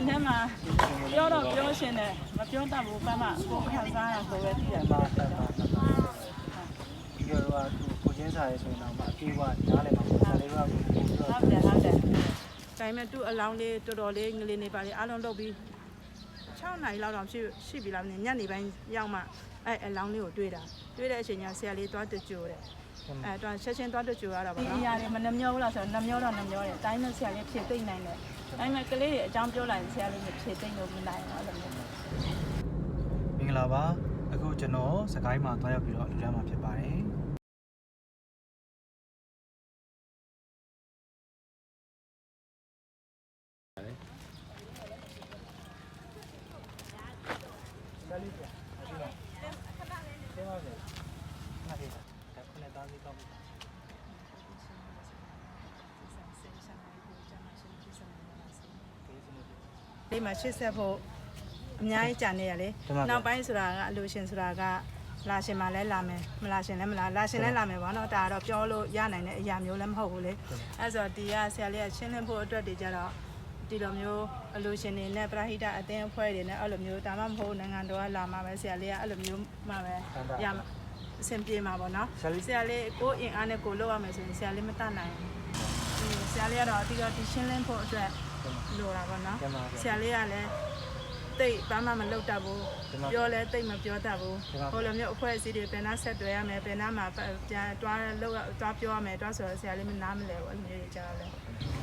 ရင်ထဲမှာပြောတော့ပြောရှင်တယ်မပြောတတ်ဘူးပန်းမကိုခံစားရကိုပဲသိတယ်ပါပါပါပါဒီကတော့ကိုချင်းစာရဲဆိုရင်တော့အပြေးကနားလည်မှာပေါ့ဒါလေးကကိုပြောဟုတ်တယ်ဟုတ်တယ်ဒါပေမဲ့သူ့အလောင်းလေးတော်တော်လေးငလေးနေပါလေအားလုံးလုပ်ပြီး6နိုင်လောက်တော့ရှိရှိပြီလားမသိညနေပိုင်းရောက်မှအဲအလောင်းလေးကိုတွေ့တာတွေ့တဲ့အချိန်ကျဆရာလေးသွားတူကြိုတယ်အဲတော့ချက်ချင်းသွားတူကြိုရတာပေါ့နော်ဒီအရာတွေမနှမျောဘူးလားဆိုတော့နှမျောတော့နှမျောတယ်အတိုင်းမဲ့ဆရာလေးဖြည့်သိမ့်နိုင်တယ် ဒါပေမဲ့ကလေးတွေအကြောင်းပြောလိုက်ရင်ဆရာလေးမဖြည့်သိမ့်လို့မနိုင်ဘူးအဲ့လိုမျိုးမင်္ဂလာပါအခုကျွန်တော်စကိုင်းမှာတွားရောက်ပြီးတော့လူရမ်းမှာဖြစ်ပါတယ်ဆယ်လေးပြအခုတော့ခဏလေးခဏလေးခဏလေးဒါခုနဲ့သားလေးကောက်ပြီ လေးမှာရှစ်ဆက်ဖို့အများကြီးကြံနေရလေမှန်ပါဗျာနောက်ပိုင်းဆိုတာကအလိုရှင်ဆိုတာကလာရှင်မှလည်းလာမယ်မလာရှင်လည်းမလာလာရှင်လည်းလာမယ်ပေါ့နော်ဒါကတော့ပြောလို့ရနိုင်တဲ့အရာမျိုးလည်းမဟုတ်ဘူးလေအဲဆိုတော့ဒီကဆရာလေးကရှင်းလင်းဖို့အတွက်တည်ကြတော့ဒီလိုမျိုးအလိုရှင်တွေနဲ့ပရဟိတအသင်းအဖွဲ့တွေနဲ့အဲ့လိုမျိုးဒါမှမဟုတ်နိုင်ငံတော်ကလာမှာပဲဆရာလေးကအဲ့လိုမျိုးမှပဲရမှာအဆင်ပြေမှာပေါ့နော်ဆရာလေးဆရာလေးကိုအင်အားနဲ့ကိုလုပ်ရမယ်ဆိုရင်ဆရာလေးမတတ်နိုင်ဘူးဆရာလေးကတော့အတိအကျရှင်းလင်းဖို့အတွက် လိုတာပေါ့နော်ကျမပါဆရာလေးကလည်းတိတ်ဘာမှမလုပ်တတ်ဘူးဒီမှာပြောလဲတိတ်မပြောတတ်ဘူးဒီမှာဟိုလိုမျိုးအဖွဲ့အစည်းတွေဘယ်နှဆက်တွဲရမယ်ဘယ်နှမှာပြန်တွားလောက်တွားပြောရမယ်တွားဆိုတော့ဆရာလေးမနားမလဲဘူးအဲ့လိုမျိုးတွေကြားရလဲ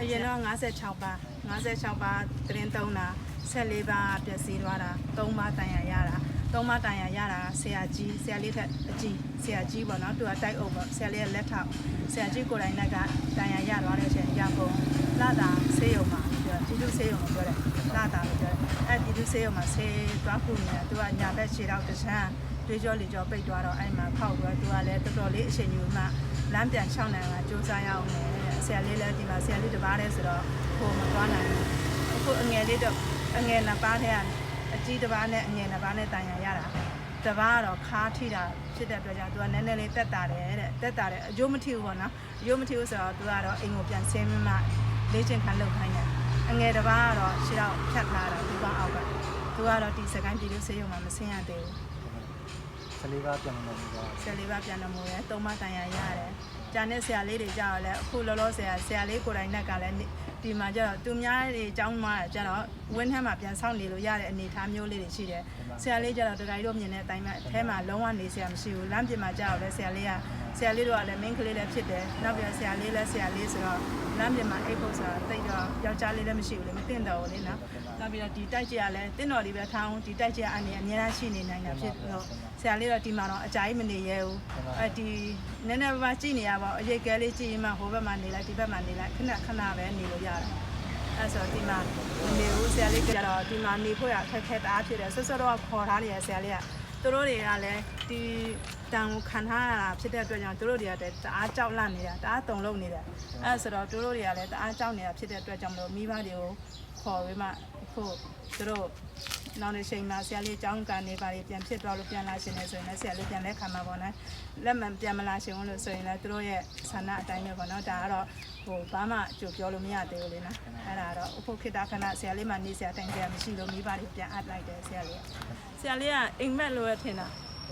အရင်တော့56ပါ56ပါတရင်3တာ14ပါပျက်စီးသွားတာ3ပါတန်ရရတာ 3ပါတန်ရရတာဆရာကြီးဆရာလေးထက်အကြီးဆရာကြီးပေါ့နော်သူကတိုက်အုပ်ပေါ့ဆရာလေးကလက်ထောက်ဆရာကြီးကိုယ်တိုင်ကတန်ရရသွားတဲ့အချိန်ရကုန်လာတာဆေးရုံမှာပြောတီတူဆေးရုံမှာပြောတယ်လာတာလို့ပြောတယ်အဲ့တီတူဆေးရုံမှာဆေးသွားခုနေတာသူကညာဘက်ခြေတော့တချမ်းတွေးကြောလေကြောပိတ်သွားတော့အဲ့မှာဖောက်သွားသူကလည်းတော်တော်လေးအချိန်ယူမှလမ်းပြန်6နိုင်ကစူးစမ်းရအောင်လေဆရာလေးလည်းဒီမှာဆရာလေးတစ်ပါးတည်းဆိုတော့ဟိုမသွားနိုင်ဘူးအခုအငယ်လေးတော့အငယ်နှစ်ပါးတည်းက အကြီးတစ်ပါးနဲ့အငယ်နှစ်ပါးနဲ့တန်ရရတာတပားကတော့ခါထိတာဖြစ်တဲ့အတွက်ကြောင့်သူကနည်းနည်းလေးတက်တာတယ်တဲ့တက်တာတယ်အယိုးမထိဘူးပေါ့နော်အယိုးမထိဘူးဆိုတော့သူကတော့အိမ်ကိုပြန်ဆင်းမမှလေ့ကျင့်ခန်းလုပ်ခိုင်းတယ်အငယ်တစ်ပါးကတော့ခြေတော့ဖြတ်ထားတာဒီပအောက်ကသူကတော့ဒီစကိုင်းပြည်လို့ဆေးရုံမှာမဆင်းရသေးဘူးဆယ်လေးပါပြန်လာလို့ပြောဆရာလေးပါပြန်တော်မူရဲသုံးမတန်ရရတယ်။ကျန်တဲ့ဆရာလေးတွေကြတော့လဲအခုလောလောဆရာဆရာလေးကိုယ်တိုင်နဲ့ကလည်း ဒီမှာကျတော့သူများတွေအကြောင်းမှကျတော့ဝင်းထဲမှာပြန်ဆောက်နေလို့ရတဲ့အနေအထားမျိုးလေးတွေရှိတယ်။ဆရာလေးကျတော့တခါကြီးတို့မြင်တဲ့အတိုင်းပဲအထဲမှာလုံးဝနေဆရာမရှိဘူး။လမ်းပြင်မှာကျတော့လဲဆရာလေးက ဆရာလေးတို့ကလည်းမင်းကလေးလည်းဖြစ်တယ်။နောက်ပြန်ဆရာလေးလည်းဆရာလေးဆိုတော့လမ်းပြင်မှာအိတ်ဖို့ဆိုတာတိတ်တော့ယောက်ျားလေးလည်းမရှိဘူးလေမသိတော့ဘူးလေနော်။နောက်ပြီးတော့ဒီတိုက်ကြရလဲတင်းတော်လေးပဲထားအောင်ဒီတိုက်ကြရအနေအများရှိနေနိုင်တာဖြစ်လို့ဆရာလေးတော့ဒီမှာတော့အကြိုက်မနေရဲဘူး။အဲဒီနည်းနည်းပါးပါးကြည့်နေရပါဘူးအရိတ်ကဲလေးကြည့်ရင်မှဟိုဘက်မှာနေလိုက်ဒီဘက်မှာနေလိုက်ခဏခဏပဲနေလို့ရတယ်။အဲဆိုဒီမှာနေဦးဆရာလေးကြတော့ဒီမှာနေဖို့ရခက်ခဲတအားဖြစ်တယ်ဆွတ်ဆွတ်တော့ခေါ်ထားနေရဆရာလေးက သူတို့တွေကလည်းဒီတန်ကိုခံထားရတာဖြစ်တဲ့အတွက်ကြောင့်သူတို့တွေကတအားကြောက်လန့်နေတာတအားတုန်လုံနေတယ်အဲဆိုတော့သူတို့တွေကလည်းတအားကြောက်နေတာဖြစ်တဲ့အတွက်ကြောင့်မလို့မိဘတွေကိုခေါ်ပြီးမှအခုသူတို့နောက်တစ်ချိန်မှာဆရာလေးအကြောင်းကန်နေပါလေပြန်ဖြစ်သွားလို့ပြန်လာရှင်နေဆိုရင်လည်းဆရာလေးပြန်လက်ခံမှာပေါ့နော်လက်မှန်ပြန်မလာရှင်ဘူးလို့ဆိုရင်လည်းသူတို့ရဲ့ဆန္ဒအတိုင်းပဲပေါ့နော်ဒါကတော့ ဟိုဘာမှကြိုပြောလို့မရသေးဘူးလေနော်အဲ့ဒါကတော့အခုခေတ္တခဏဆရာလေးမှနေဆရာတိုင်ဆရာမရှိလို့မိဘတွေပြန်အပ်လိုက်တယ်ဆရာလေးကဆရာလေးကအိမ်မက်လို့ရထင်တာ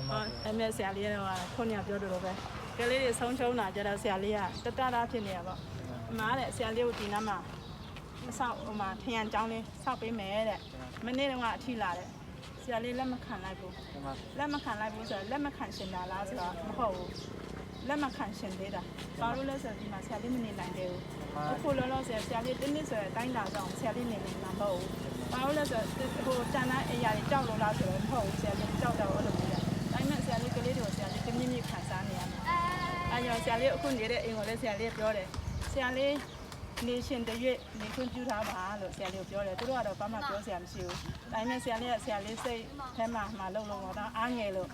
ဟောအမေဆရာလေးကတော့ခုနကပြောတယ်လို့ပဲကလေးတွေဆုံးချုံးတာကြတော့ဆရာလေးကတတတာဖြစ်နေရပေါ့အမားတဲ့ဆရာလေးကိုဒီနားမှာမဆောက်ဟိုမှာထရန်ကျောင်းလေးဆောက်ပေးမယ်တဲ့မနေ့တုန်းကအထီလာတဲ့ဆရာလေးလက်မခံလိုက်ဘူးဒီမှာလက်မခံလိုက်ဘူးဆိုတော့လက်မခံရှင်တာလားဆိုတော့မဟုတ်ဘူး လက်မခံရှင်သေးတာဘာလို့လဲဆိုတော့ဒီမှာဆရာလေးမနေနိုင်သေးဘူးအခုလောလောဆယ်ဆရာလေးတင်းနစ်ဆိုတဲ့အတိုင်းတာကြောင့်ဆရာလေးနေနေမှာမဟုတ်ဘူးဘာလို့လဲဆိုတော့ဟိုတန်တဲ့အရာတွေကြောက်လို့လားဆိုတော့မဟုတ်ဘူးဆရာလေးကြောက်တော့အဲ့လိုမျိုးဒါပေမဲ့ဆရာလေးကလေးတွေကိုဆရာလေးတမြင့်မြင့်ခံစားနေရမှာအဲကြောင့်ဆရာလေးအခုနေတဲ့အိမ်ကိုလည်းဆရာလေးပြောတယ်ဆရာလေးနေရှင်တရွေ့နေခွင့်ပြုထားပါလို့ဆရာလေးကိုပြောတယ်သူတို့ကတော့ဘာမှပြောဆရာမရှိဘူးဒါပေမဲ့ဆရာလေးကဆရာလေးစိတ်ထဲမှာမှလုံလုံတော့အားငယ်လို့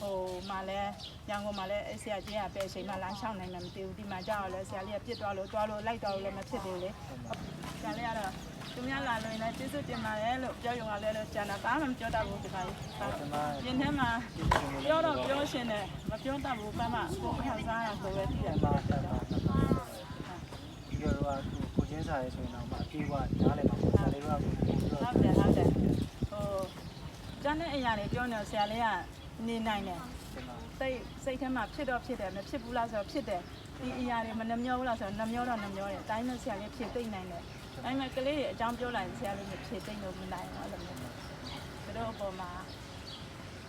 ဟိုမှာလဲရန်ကုန်မှာလဲဆရာကြီးကပဲအချိန်မှလမ်းလျှောက်နိုင်မှမသိဘူးဒီမှာကြောက်လဲဆရာလေးကပြစ်သွားလို့သွားလို့လိုက်သွားလို့လည်းမဖြစ်သေးဘူးလေဆရာလေးကတော့သူများလာလို့လည်းကျေးဇူးတင်ပါတယ်လို့ပြောရုံကလည်းလို့ကျန်တာဘာမှမပြောတတ်ဘူးဒီမှာရင်ထဲမှာပြောတော့ပြောရှင်တယ်မပြောတတ်ဘူးဘာမှကိုခံစားရကိုပဲသိတယ်ပါပါပါပါဒီကတော့ကိုချင်းစာရဲဆိုရင်တော့အပြေးကနားလည်မှာပေါ့ဒါလေးကကိုပြောတဲ့အရာတွေပြောနေတော့ဆရာလေးက နေနိုင်တယ်တင်ပါစိတ်စိတ်ထဲမှာဖြစ်တော့ဖြစ်တယ်မဖြစ်ဘူးလားဆိုတော့ဖြစ်တယ်ဒီအရာတွေမနှမျောဘူးလားဆိုတော့နှမျောတော့နှမျောတယ်တိုင်းမဲ့ဆရာလေးဖြစ်သိမ့်နိုင်တယ်တိုင်းမဲ့ကလေးတွေအကြောင်းပြောလိုက်ရင်ဆရာလေးမဖြစ်သိမ့်လို့မနိုင်ဘူးအဲ့လိုမျိုးသူတို့အပေါ်မှာ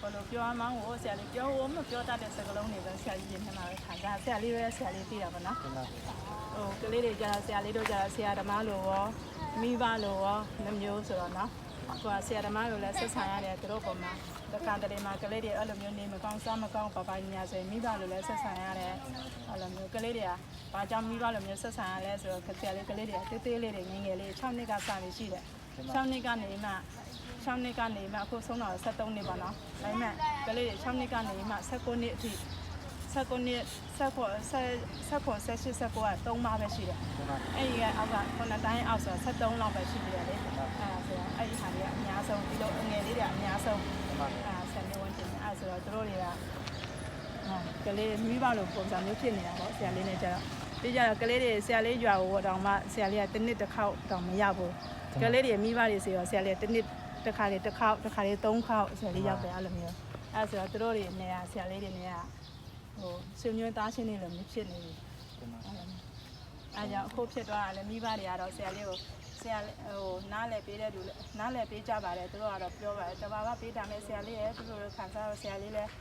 ဘယ်လိုပြောမှန်းကိုဆရာလေးပြောဖို့မပြောတတ်တဲ့စကားလုံးတွေပဲဆရာကြီးရင်ထဲမှာပဲခံစားဆရာလေးပဲဆရာလေးသိတာပါနော်တင်ပါဟိုကလေးတွေကြာဆရာလေးတို့ကြာဆရာဓမ္မလိုရောမိဘလိုရောနှမျိုးဆိုတော့နော် ဟိုကဆရာဓမ္မလိုလည်းဆက်ဆံရတယ်သူတို့ပုံမှာတက္ကသိုလ်မှာကလေးတွေအဲ့လိုမျိုးနေမကောင်းစားမကောင်းပပညာဆိုရင်မိဘလိုလည်းဆက်ဆံရတယ်အဲ့လိုမျိုးကလေးတွေကဘာကြောင့်မိဘလိုမျိုးဆက်ဆံရလဲဆိုတော့ဆရာလေးကလေးတွေကတေးသေးလေးတွေငယ်ငယ်လေး6နှစ်ကစပြီးရှိတယ်6နှစ်ကနေမှ6နှစ်ကနေမှအခုဆုံးတော့73နှစ်ပါနော်ဒါပေမဲ့ကလေးတွေ6နှစ်ကနေမှ19နှစ်အထိ 19နှစ်19 19 18 19က3ပါပဲရှိတယ်တင်ပါအဲ့ဒီကအောက်ကခုနတိုင်းအောက်ဆို73လောက်ပဲရှိသေးတယ်လေအဲ့ဒါဆိုတော့အဲ့ဒီဟာတွေကအများဆုံးဒီလိုအငယ်လေးတွေကအများဆုံးတင်ပါအဲ့ဒါဆယ်မျိုးဝန်းကျင်အဲ့ဆိုတော့တို့တွေကဟောကလေးမိဘလိုပုံစံမျိုးဖြစ်နေတာပေါ့ဆရာလေးနဲ့ကြတော့ဒီကြတော့ကလေးတွေဆရာလေးကြွားကိုတောင်မှဆရာလေးကတစ်နှစ်တစ်ခေါက်တောင်မရောက်ဘူးကလေးတွေမိဘတွေစီရောဆရာလေးကတစ်နှစ်တစ်ခါလေးတစ်ခေါက်တစ်ခါလေးသုံးခေါက်ဆရာလေးရောက်တယ်အဲ့လိုမျိုးအဲ့ဆိုတော့တို့တွေနေရဆရာလေးတွေနေရ ဟိုဆွေမျိုးသားချင်းတွေလိုမျိုးဖြစ်နေပြီတင်ပါအဲကြောင့်အခုဖြစ်သွားတာလည်းမိဘတွေကတော့ဆရာလေးကိုဆရာလေးဟိုနားလည်ပေးတဲ့လူလည်းနားလည်ပေးကြပါတယ်သူတို့ကတော့ပြောပါတယ်တဘာကပေးတာမဲ့ဆရာလေးရဲ့သူတို့ခံစားတော့ဆရာလေးလည်း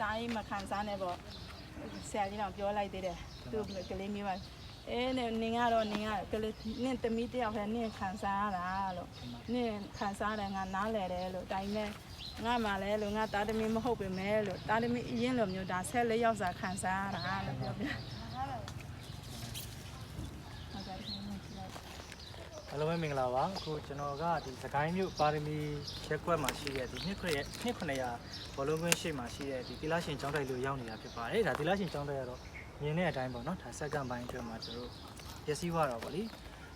တိုင်းမခံစားနဲ့ပေါ့ဆရာကြီးတော့ပြောလိုက်သေးတယ်သူကလေးမိဘအဲနဲ့နင်ကတော့နင်ကကလေးနင်သမီးတယောက်ပဲနင်ခံစားရတာလို့နင်ခံစားတယ်ငါနားလည်တယ်လို့တိုင်းမဲ့ ငါမှလည်းလို့ငါတာသမီးမဟုတ်ပေမဲ့လို့တာသမီးအရင်လိုမျိုးဒါဆက်လက်ရောက်စာခံစားရတာလို့ပြောပြဟုတ်ကဲ့အားလုံးပဲမင်္ဂလာပါအခုကျွန်တော်ကဒီစကိုင်းမြို့ပါရမီရက်ကွက်မှာရှိတဲ့ဒီနှစ်ခွဲနှစ်900ဘောလုံးကွင်းရှိမှာရှိတဲ့ဒီတိလရှင်ကျောင်းတိုက်လို့ရောက်နေတာဖြစ်ပါတယ်ဒါတိလရှင်ကျောင်းတိုက်ကတော့မြင်တဲ့အတိုင်းပေါ့နော်ဒါစက္ကန့်ပိုင်းအတွင်းမှာကျွန်တော်ရစီသွားတော့ဗောလေ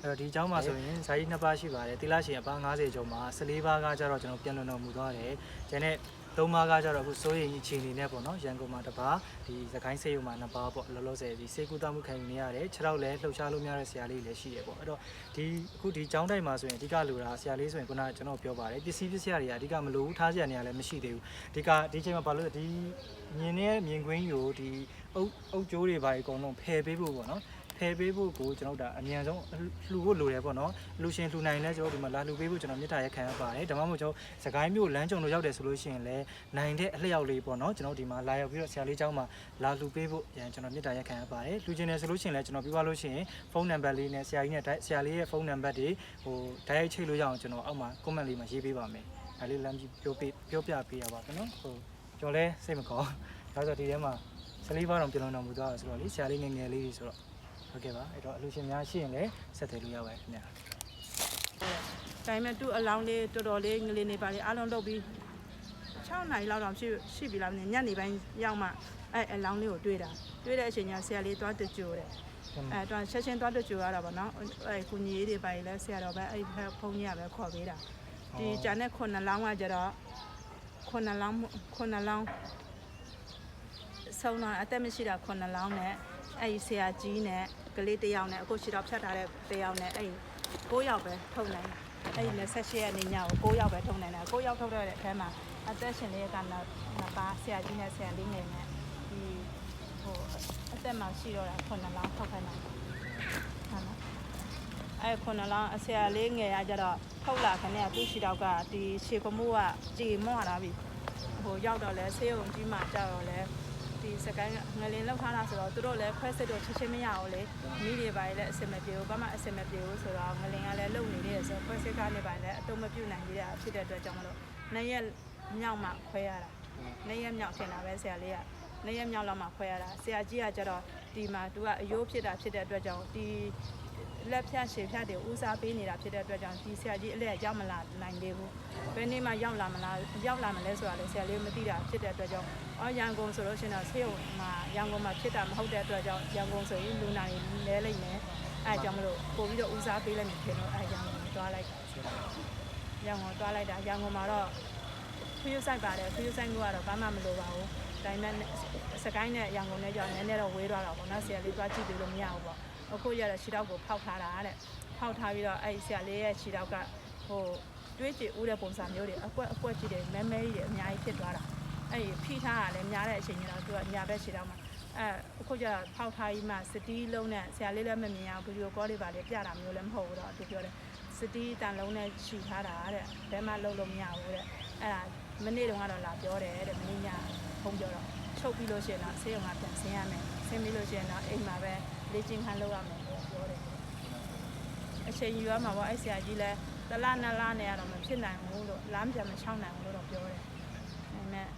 အဲ့တော့ဒီကျောင်းမှာဆိုရင်ဇာကြီးနှစ်ပါးရှိပါတယ်တိလရှင်အပား90ကျော်မှာ14ပါးကကြတော့ကျွန်တော်ပြန်လွန်တော်မူသွားတယ်ကျန်တဲ့သုံးပါးကကြတော့အခုစိုးရိမ်အခြေအနေနဲ့ပေါ့နော်ရန်ကုန်မှာတစ်ပါးဒီသခိုင်းစေးရုံမှာနှစ်ပါးပေါ့လောလောဆယ်ဒီစေကူတာမှုခံယူနေရတယ်ခြေထောက်လည်းလှုပ်ရှားလို့မရတဲ့ဆရာလေးလည်းရှိရပေါ့အဲ့တော့ဒီအခုဒီကျောင်းတိုက်မှာဆိုရင်အဓိကလိုတာဆရာလေးဆိုရင်ခုနကကျွန်တော်ပြောပါတယ်ပစ္စည်းပစ္စည်းတွေကအဓိကမလိုဘူးထားစရာနေရာလည်းမရှိသေးဘူးအဓိကဒီချိန်မှာဘာလို့လဲဒီမြင်နေတဲ့မြင်ကွင်းယူဒီအုပ်အုပ်ကျိုးတွေပါအကုန်လုံးဖယ်ပေးဖို့ပေါ့နော် ဖယ်ပေးဖို့ကိုကျွန်တော်တို့ဒါအမြန်ဆုံးလှူဖို့လိုတယ်ပေါ့နော်လူရှင်လှူနိုင်လဲကျွန်တော်ဒီမှာလာလှူပေးဖို့ကျွန်တော်မြစ်တာရက်ခံရပါတယ်ဒါမှမဟုတ်ကျွန်တော်စကိုင်းမျိုးလမ်းကြုံလို့ရောက်တယ်ဆိုလို့ရှိရင်လည်းနိုင်တဲ့အလျောက်လေးပေါ့နော်ကျွန်တော်ဒီမှာလာရောက်ပြီးတော့ဆရာလေးเจ้าမှာလာလှူပေးဖို့ရန်ကျွန်တော်မြစ်တာရက်ခံရပါတယ်လှူချင်တယ်ဆိုလို့ရှိရင်လည်းကျွန်တော်ပြပါလို့ရှိရင်ဖုန်းနံပါတ်လေးနဲ့ဆရာကြီးနဲ့ဆရာလေးရဲ့ဖုန်းနံပါတ်တွေဟိုဓာတ်ရိုက်ချိတ်လို့ရအောင်ကျွန်တော်အောက်မှာ comment လေးမှာရေးပေးပါမယ်ဒါလေးလမ်းကြီးပြောပေးပြောပြပေးရပါမယ်နော်ဟိုကျွန်တော်လည်းစိတ်မကောင်းဒါဆိုဒီထဲမှာဆလေးပါတော့ပြန်လုံတော်မူသွားတာဆိုတော့လေဆရာလေးငယ်ငယ်လေးတွေဆိုတော့ ဟုတ်ကဲ့ပါအဲ့တော့အလူရှင်များရှိရင်လည်းဆက်သွယ်လို့ရပါတယ်ခင်ဗျာဒါပေမဲ့သူ့အလောင်းလေးတော်တော်လေးငလေးနေပါလေအားလုံးလုပ်ပြီး6နိုင်လောက်တော့ရှိရှိပြီလားမသိညနေပိုင်းရောက်မှအဲအလောင်းလေးကိုတွေ့တာတွေ့တဲ့အချိန်ကျဆရာလေးသွားတကြိုတယ်အဲတော့ချက်ချင်းသွားတကြိုရတာပေါ့နော်အဲကုညီရေးတွေပါလေဆရာတော်ပဲအဲဖုန်းကြီးကပဲခေါ်ပေးတာဒီဂျန်နဲ့ခုနှစ်လောင်းကကြတော့ခုနှစ်လောင်းခုနှစ်လောင်းဆုံးတော့အသက်မရှိတာခုနှစ်လောင်းနဲ့ အဲဒီဆရာကြီးနဲ့ကလေးတစ်ယောက်နဲ့အခုရှိတော့ဖြတ်ထားတဲ့တစ်ယောက်နဲ့အဲဒီ9ယောက်ပဲထုတ်နိုင်တယ်အဲ့ဒီ28ရက်နေ့ညကို9ယောက်ပဲထုံနိုင်တယ်9ယောက်ထုတ်ရတဲ့အထဲမှာအသက်ရှင်လေးကတော့နှစ်ပါးဆရာကြီးနဲ့ဆရာလေးငယ်နဲ့ဒီဟိုအသက်မှရှိတော့တာ9လောင်းထုတ်ခိုင်းတာဟုတ်နော်အဲ့9လောင်းဆရာလေးငယ်ကကြတော့ထုတ်လာခနဲ့သူ့ရှိတော့ကဒီခြေကမှုကကြေမော့လာပြီဟိုရောက်တော့လဲဆေးရုံကြီးမှကြောက်တော့လဲ ဒီစကိုင်းငလင်လောက်ထားတာဆိုတော့သူတို့လည်းခွဲစစ်တော့ချက်ချင်းမရဘူးလေမိတွေပါလေအစင်မပြေဘူးဘာမှအစင်မပြေဘူးဆိုတော့ငလင်ကလည်းလုံနေတယ်ဆိုတော့ခွဲစစ်ကားနေပါလေအတုံးမပြုတ်နိုင်သေးတာဖြစ်တဲ့အတွက်ကြောင့်မလို့နှစ်ရက်မြောက်မှခွဲရတာနှစ်ရက်မြောက်ထင်တာပဲဆရာလေးကနှစ်ရက်မြောက်လောက်မှခွဲရတာဆရာကြီးကကျတော့ဒီမှာသူကအယိုးဖြစ်တာဖြစ်တဲ့အတွက်ကြောင့်ဒီ လက်ဖြတ်ရှည်ဖြတ်တွေဦးစားပေးနေတာဖြစ်တဲ့အတွက်ကြောင့်ဒီဆရာကြီးအလက်ရောက်မလာနိုင်သေးဘူးဘယ်နေ့မှရောက်လာမလားရောက်လာမလဲဆိုတာလည်းဆရာလေးမသိတာဖြစ်တဲ့အတွက်ကြောင့်အော်ရန်ကုန်ဆိုလို့ရှိရင်တော့ဆေးရုံမှာရန်ကုန်မှာဖြစ်တာမဟုတ်တဲ့အတွက်ကြောင့်ရန်ကုန်ဆိုရင်လူနာတွေလဲလိုက်မယ်အဲအကြောင်းမလို့ပို့ပြီးတော့ဦးစားပေးလိုက်မယ်ဖြစ်လို့အဲရန်ကုန်ကိုတွားလိုက်တာရန်ကုန်တွားလိုက်တာရန်ကုန်မှာတော့ခရူးဆိုင်ပါတယ်ခရူးဆိုင်ကတော့ဘာမှမလိုပါဘူးဒါပေမဲ့စကိုင်းနဲ့ရန်ကုန်နဲ့ကြောင့်နည်းနည်းတော့ဝေးသွားတာပေါ့နော်ဆရာလေးတွားကြည့်တယ်လို့မရဘူးပေါ့ အခုရတော့ခြေထောက်ကိုဖောက်ထားတာတဲ့ဖောက်ထားပြီးတော့အဲ့ဆရာလေးရဲ့ခြေထောက်ကဟိုတွေးကြည့်ဦးတဲ့ပုံစံမျိုးတွေအကွက်အကွက်ကြီးတွေမဲမဲကြီးတွေအများကြီးဖြစ်သွားတာအဲ့ဒီဖိထားတာလည်းများတဲ့အချိန်ကျတော့သူကညာဘက်ခြေတော့မှအဲအခုကျတော့ဖောက်ထားကြီးမှစတီးလုံးနဲ့ဆရာလေးလည်းမမြင်ရဘူးဗီဒီယိုကောတွေပါလေပြတာမျိုးလည်းမဟုတ်ဘူးတော့သူပြောတယ်စတီးတန်လုံးနဲ့ခြိထားတာတဲ့ဘယ်မှလုံးလို့မရဘူးတဲ့အဲ့ဒါမနေ့တုန်းကတော့လာပြောတယ်တဲ့မနေ့ညဖုန်းပြောတော့ချုပ်ပြီးလို့ရှိရင်တော့ဆေးရုံကပြန်ဆင်းရမယ်ဆင်းပြီးလို့ရှိရင်တော့အိမ်မှာပဲ လေ့ကျင့်ခန်းလုပ်ရမယ်လို့ပြောတယ်အချိန်ယူရမှာပေါ့အဲ့ဆရာကြီးလည်းတလနှစ်လနဲ့ကတော့မဖြစ်နိုင်ဘူးလို့လမ်းပြန်မချောင်းနိုင်ဘူးလို့တော့ပြောတယ်။ဒါပေမဲ့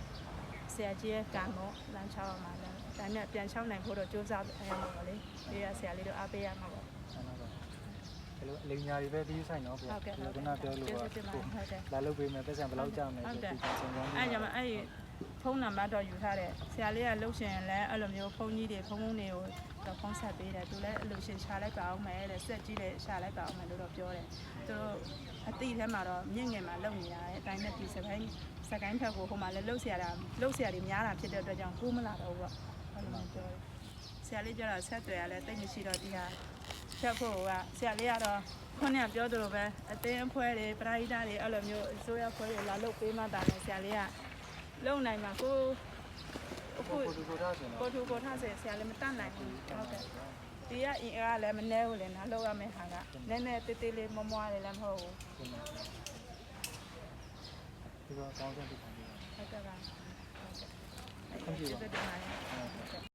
ဆရာကြီးရဲ့ကံတော့လမ်းချောင်းရမှာလည်းဒါနဲ့ပြန်ချောင်းနိုင်ဖို့တော့ကြိုးစားရမှာပါလေ။ဒီကဆရာလေးတို့အားပေးရမှာပေါ့ဆန္ဒပါဒီလိုအလိညာတွေပဲပြီးဆိုင်တော့ဗျာဟုတ်ကဲ့ဒီဟုတ်ကကဲ့နာပြောလို့ကျေးပါဇူးတင်ပါတယ်ဟုတ်ကဲ့လာလုပ်ပေးမယ်ပတ်စံဘယ်လောက်ကြာမယ်ဆိုပြီးစဉ်းစားအဲ့ကြောင့်မအဲ့ဒီဖုန်းနံပါတ်တော့ယူထားတယ်ဆရာလေးကလှုပ်ရှင်လည်းအဲ့လိုမျိုးဖုန်းကြီးတွေဖုန်းဖုန်းတွေကို တော့ဖုန်းဆက်ပေးတယ်သူလည်းအဲ့လိုရှင်ရှာလိုက်ပါအောင်မယ်တဲ့ဆက်ကြီးလည်းရှာလိုက်ပါအောင်မယ်လို့တော့ပြောတယ်သူတို့အတိထဲမှာတော့မြင့်ငယ်မှာလုံနေရတယ်အတိုင်းနဲ့ဒီစကိုင်းစကိုင်းဖက်ကိုဟိုမှာလည်းလှုပ်ဆရာတာလှုပ်ဆရာတွေများတာဖြစ်တဲ့အတွက်ကြောင့်ကိုးမလာတော့ဘူးပေါ့အဲ့လိုမျိုးပြောတယ်ဆရာလေးကျတော့ဆက်သွယ်ရလဲတိတ်မရှိတော့ဒီဟာဖြတ်ဖို့ကဆရာလေးကတော့ခုနကပြောသလိုပဲအတင်းအဖွဲတွေပရိဒါတွေအဲ့လိုမျိုးအစိုးရဖွဲတွေလာလုပ်ပေးမှတာလေဆရာလေးကလုံနိုင်မှာကို အခုကိုတူကိုထားဆိုတော့ကိုထူကိုထားစေဆရာလည်းမတတ်နိုင်ဘူးဟုတ်ကဲ့ဒီကအင်အားလည်းမနှဲဘူးလေနော်လောက်ရမယ့်ဟာကနည်းနည်းတေးသေးလေးမမွားတယ်လည်းမဟုတ်ဘူးဒီမှာဒီတော့ကောင်းဆုံးဖြစ်တယ်ဟုတ်ကဲ့ပါဟုတ်ကဲ့ခွင့်ပြုပါကျေးဇူးတင်ပါတယ်ဟုတ်ကဲ့